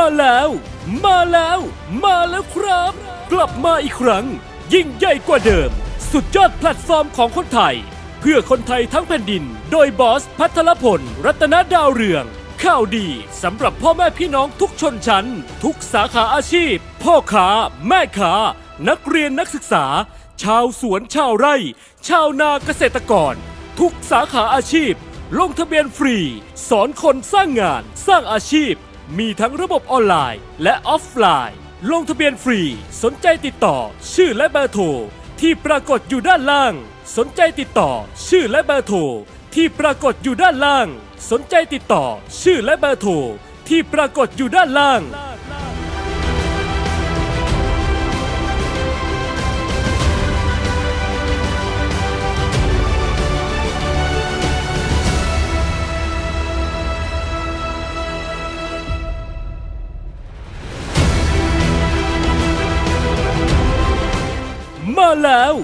มาแล้ว มาแล้ว มาแล้วครับ กลับมาอีกครั้ง ยิ่งใหญ่กว่าเดิม สุดยอดแพลตฟอร์มของคนไทย เพื่อคนไทยทั้งแผ่นดิน โดยบอสพัทรพล รัตนดาวเรือง ข่าวดีสำหรับพ่อแม่พี่น้องทุกชนชั้น ทุกสาขาอาชีพ พ่อค้า แม่ค้า นักเรียนนักศึกษา ชาวสวนชาวไร่ ชาวนาเกษตรกร ทุกสาขาอาชีพ ลงทะเบียนฟรี สอนคนสร้างงาน สร้างอาชีพ มีทั้งระบบออนไลน์และออฟไลน์ ลงทะเบียนฟรี สนใจติดต่อ ชื่อและเบอร์โทรที่ปรากฏอยู่ด้านล่าง สนใจติดต่อ ชื่อและเบอร์โทรที่ปรากฏอยู่ด้านล่าง สนใจติดต่อ ชื่อและเบอร์โทรที่ปรากฏอยู่ด้านล่าง มาแล้ว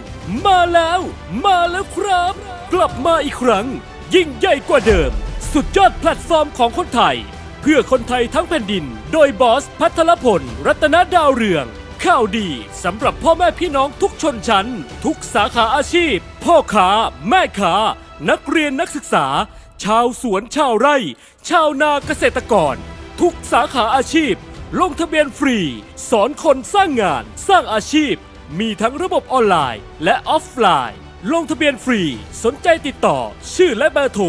มาแล้ว มาแล้วครับ กลับมาอีกครั้ง ยิ่งใหญ่กว่าเดิม สุดยอดแพลตฟอร์มของคนไทย เพื่อคนไทยทั้งแผ่นดิน โดยบอสพัทรพล รัตนดาวเรือง ข่าวดีสำหรับพ่อแม่พี่น้องทุกชนชั้น ทุกสาขาอาชีพ พ่อค้า แม่ค้า นักเรียนนักศึกษา ชาวสวนชาวไร่ ชาวนาเกษตรกร ทุกสาขาอาชีพ ลงทะเบียนฟรี สอนคนสร้างงาน สร้างอาชีพ มีทั้งระบบออนไลน์ และออฟไลน์ ลงทะเบียนฟรี สนใจติดต่อ ชื่อและเบอร์โทร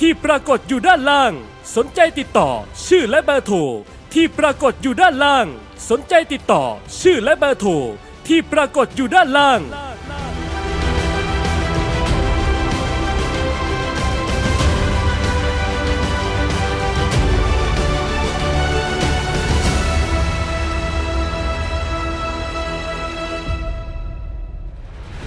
ที่ปรากฏอยู่ด้านล่าง สนใจติดต่อ ชื่อและเบอร์โทรที่ปรากฏอยู่ด้านล่าง สนใจติดต่อ ชื่อและเบอร์โทรที่ปรากฏอยู่ด้านล่าง